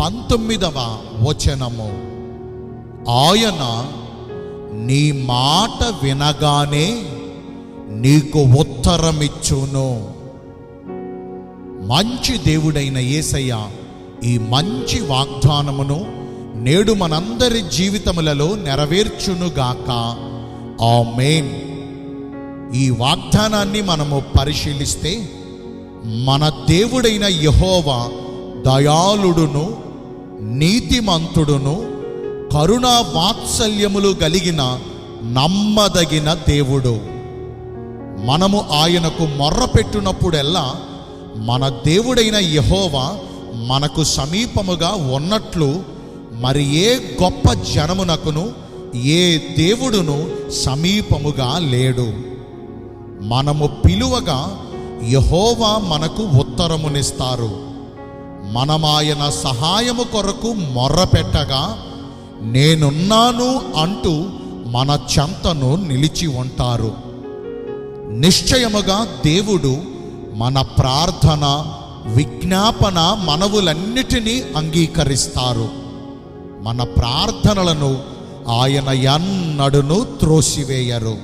పంతొమ్మిదవ వచనము. ఆయన నీ మాట వినగానే నీకు ఉత్తరమిచ్చును. మంచి దేవుడైన యేసయ్య ఈ మంచి వాగ్దానమును నేడు మనందరి జీవితములలో నెరవేర్చునుగాక మెయిన్ ఈ వాగ్దానాన్ని మనము పరిశీలిస్తే మన దేవుడైన యహోవా దయాళుడును నీతిమంతుడును కరుణా వాత్సల్యములు కలిగిన నమ్మదగిన దేవుడు. మనము ఆయనకు మొర్ర పెట్టునప్పుడెల్లా మన దేవుడైన యహోవా మనకు సమీపముగా ఉన్నట్లు మరి ఏ గొప్ప జనమునకును ఏ దేవుడును సమీపముగా లేడు. మనము పిలువగా యహోవా మనకు ఉత్తరమునిస్తారు. మనమాయన సహాయము కొరకు మొర్రపెట్టగా నేనున్నాను అంటూ మన చెంతను నిలిచి ఉంటారు. నిశ్చయముగా దేవుడు మన ప్రార్థన విజ్ఞాపన మనవులన్నిటినీ అంగీకరిస్తారు. మన ప్రార్థనలను ఆయన ఎన్నడును త్రోసివేయరు.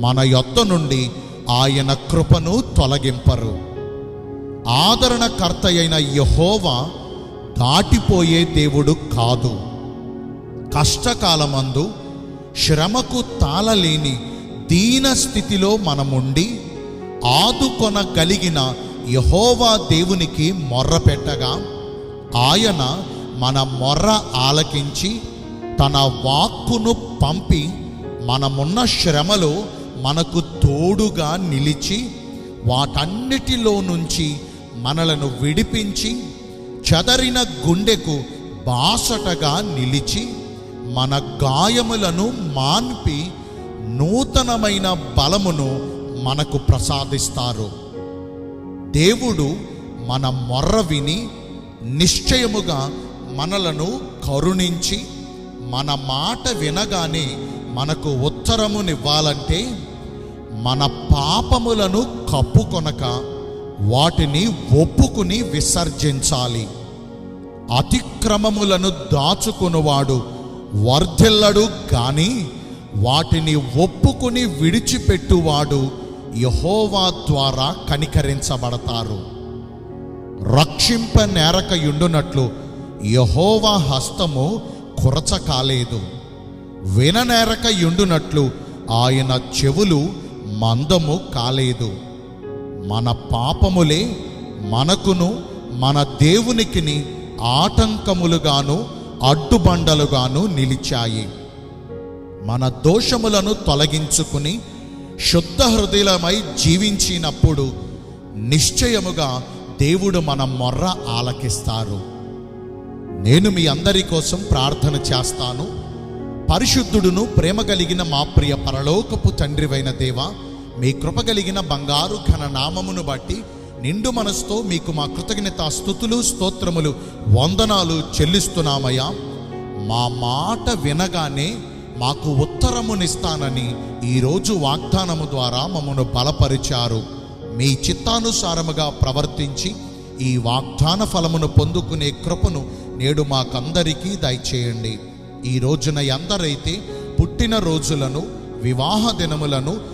మన యొద్ద నుండి ఆయన కృపను తొలగింపరు. ఆదరణకర్త అయిన యహోవా దాటిపోయే దేవుడు కాదు. కష్టకాలమందు శ్రమకు తాళలేని దీన స్థితిలో మనముండి ఆదుకొనగలిగిన యహోవా దేవునికి మొర్ర పెట్టగా ఆయన మన మొర్ర ఆలకించి తన వాక్కును పంపి మనమున్న శ్రమలో మనకు తోడుగా నిలిచి వాటన్నిటిలో నుంచి మనలను విడిపించి చదరిన గుండెకు బాసటగా నిలిచి మన గాయములను మాన్పి నూతనమైన బలమును మనకు ప్రసాదిస్తారు. దేవుడు మన మొర్ర విని నిశ్చయముగా మనలను కరుణించి మన మాట వినగానే మనకు ఉత్తరమునివ్వాలంటే మన పాపములను కప్పుకొనక వాటిని ఒప్పుకుని విసర్జించాలి. అతిక్రమములను దాచుకునివాడు వర్ధిల్లడు గాని వాటిని ఒప్పుకుని విడిచిపెట్టువాడు యహోవా ద్వారా కనికరించబడతారు. రక్షింప నేరక యుండునట్లు యహోవా హస్తము కురచ కాలేదు. విననేరకయుండునట్లు ఆయన చెవులు మందము కాలేదు. మన పాపములే మనకును మన దేవునికిని ఆటంకములుగాను అడ్డుబండలుగాను నిలిచాయి. మన దోషములను తొలగించుకుని శుద్ధ హృదయమై జీవించినప్పుడు నిశ్చయముగా దేవుడు మన మొర్ర ఆలకిస్తారు. నేను మీ అందరి కోసం ప్రార్థన చేస్తాను. పరిశుద్ధుడును ప్రేమ కలిగిన మా ప్రియ పరలోకపు తండ్రివైన దేవ మీ కృప కలిగిన బంగారు ఘన నామమును బట్టి నిండు మనసుతో మీకు మా కృతజ్ఞత స్థుతులు స్తోత్రములు వందనాలు చెల్లిస్తున్నామయ్యా. మా మాట వినగానే మాకు ఉత్తరమునిస్తానని ఈరోజు వాగ్దానము ద్వారా మమ్మను బలపరిచారు. మీ చిత్తానుసారముగా ప్రవర్తించి ఈ వాగ్దాన ఫలమును పొందుకునే కృపను నేడు మాకందరికీ దయచేయండి. ఈ రోజున ఎందరైతే పుట్టిన రోజులను వివాహ దినములను